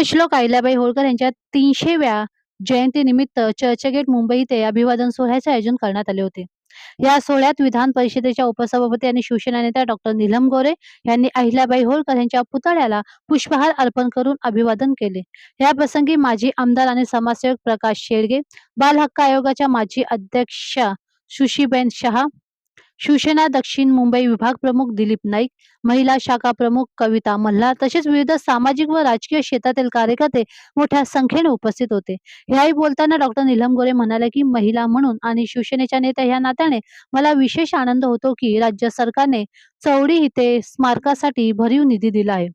पुण्यश्लोक अहिल्याबाई होळकर यांच्या तीनशेव्या जयंतीनिमित्त चर्चगेट मुंबई येथे अभिवादन सोहळ्याचे आयोजन करण्यात आले होते. या सोहळ्यात विधान परिषदेच्या उपसभापती आणि शिवसेना नेत्या डॉक्टर नीलम गोरे यांनी अहिल्याबाई होळकर यांच्या पुतळ्याला पुष्पहार अर्पण करून अभिवादन केले. या प्रसंगी माजी आमदार आणि समाजसेवक प्रकाश शेळगे बाल हक्क आयोगाच्या माजी अध्यक्षा सुशीबेन शहा शिवसेना दक्षिण मुंबई विभाग प्रमुख दिलीप नाईक महिला शाखा प्रमुख कविता मल्हार तसेच विविध सामाजिक व राजकीय क्षेत्रातील कार्यकर्ते मोठ्या संख्येने उपस्थित होते. याही बोलताना डॉक्टर नीलम गोरे म्हणाले की महिला म्हणून आणि शिवसेनेच्या नेत्या ह्या नात्याने मला विशेष आनंद होतो की राज्य सरकारने चौडी इथे स्मारकासाठी भरीव निधी दिला आहे.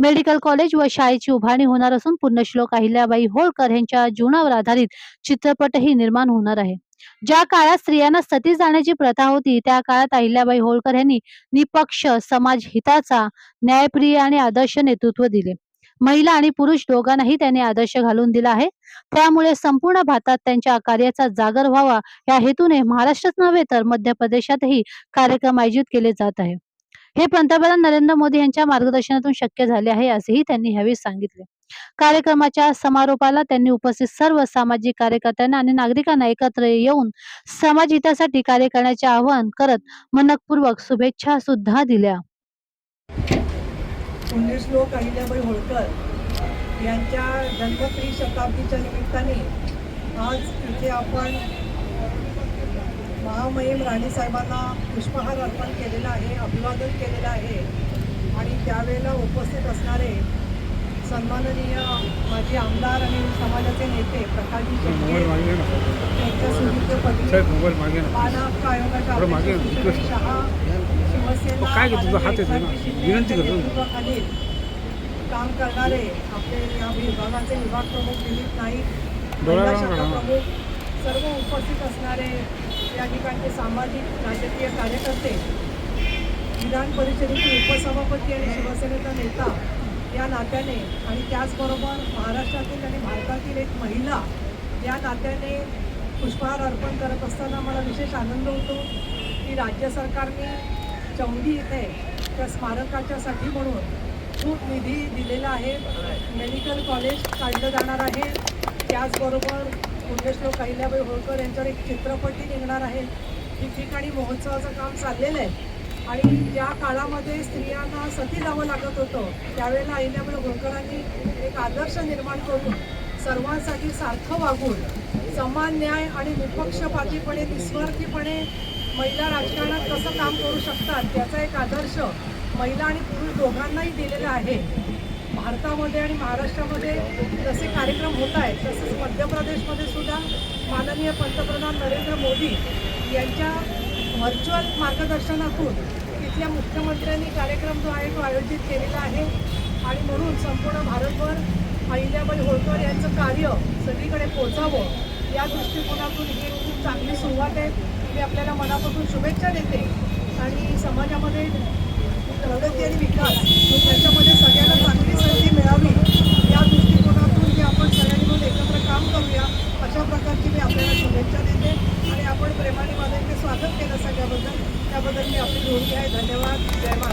मेडिकल कॉलेज व शाळेची उभारणी होणार असून पुण्यश्लोक अहिल्याबाई होळकर यांच्या जीवनावर आधारित चित्रपटही निर्माण होणार आहे. ज्या काळात स्त्रियांना सती जाण्याची प्रथा होती त्या काळात अहिल्याबाई होळकर यांनी निपक्ष समाज हिताचा न्यायप्रिय आणि आदर्श नेतृत्व दिले. महिला आणि पुरुष दोघांनाही त्यांनी आदर्श घालून दिला आहे. त्यामुळे संपूर्ण भारतात त्यांच्या कार्याचा जागर व्हावा या हेतूने महाराष्ट्रात नव्हे तर मध्य प्रदेशातही कार्यक्रम आयोजित केले जात आहे. हे पंतप्रधान नरेंद्र मोदी यांच्या मार्गदर्शनातून शक्य झाले आहे असेही त्यांनी यावेळी सांगितले. कार्यक्रमाच्या समारोपाला त्यांनी उपस्थित सर्व सामाजिक कार्यकर्त्यांना आणि नागरिकांना एकत्र येऊन समाज हितासाठी कार्य करण्याचे आवाहन करत मनपूर्वक शुभेच्छा सुद्धा दिल्या. पुण्यश्लोक अहिल्याबाई होळकर यांच्या जन्मत्री शताब्दीच्या निमित्ताने आज इथे आपण महामहिम राणीसाहेबांना पुष्पहार अर्पण केलेला आहे अभिवादन केलेलं आहे. आणि त्यावेळेला उपस्थित असणारे सन्माननीय माजी आमदार आणि समाजाचे नेते प्रकाशजी शेट्टे आयोगाच्या अध्यक्ष इकडे. सुशील शहा शिवसेना. यांच्या काम करणारे आपले या विभागाचे विभाग प्रमुख दिलीप नाईक. प्रमुख सर्व उपस्थित असणारे या ठिकाणचे सामाजिक राजकीय कार्यकर्ते विधान परिषदेचे उपसभापती आणि शिवसेनेचा नेता या नात्याने आणि त्याचबरोबर महाराष्ट्रातील आणि भारतातील एक महिला या नात्याने पुष्पहार अर्पण करत असताना मला विशेष आनंद होतो. की राज्य सरकारने चौंडी इथे त्या स्मारकाच्यासाठी म्हणून खूप निधी दिलेला आहे. मेडिकल कॉलेज काढलं जाणार आहे. त्याचबरोबर पुण्यश्लोक अहिल्याबाई होळकर यांच्यावर एक चित्रपटही निघणार आहे. ठिकठिकाणी महोत्सवाचं काम चाललेलं आहे. आणि ज्या काळामध्ये स्त्रियांना सती जावं लागत होतं. त्यावेळेला अहिल्याबाई होळकरांनी एक आदर्श निर्माण करून सर्वांसाठी सारखं वागून समान न्याय आणि निपक्षपातीपणे निस्वार्थीपणे महिला राजकारणात कसं काम करू शकतात त्याचा एक आदर्श महिला आणि पुरुष दोघांनाही दिलेला आहे. भारतामध्ये आणि महाराष्ट्रामध्ये जसे कार्यक्रम होत आहेत तसेच मध्य प्रदेशमध्ये सुद्धा माननीय पंतप्रधान नरेंद्र मोदी यांच्या व्हर्च्युअल मार्गदर्शनातून इथल्या मुख्यमंत्र्यांनी कार्यक्रम जो आहे तो आयोजित केलेला आहे. आणि म्हणून संपूर्ण भारतभर अहिल्याबाई होळकर यांचं कार्य सगळीकडे पोचावं या दृष्टिकोनातून ही खूप चांगली सुरुवात आहे. मी आपल्याला मनापासून शुभेच्छा देते. आणि समाजामध्ये प्रगती आणि विकास त्याच्यामध्ये सगळ्यांना चांगली संधी मिळावी या दृष्टिकोनातून जे आपण सगळ्यांनी मिळून एकत्र काम करूया. अशा प्रकारची मी आपली नोंदणी आहे. धन्यवाद. जय महाराज.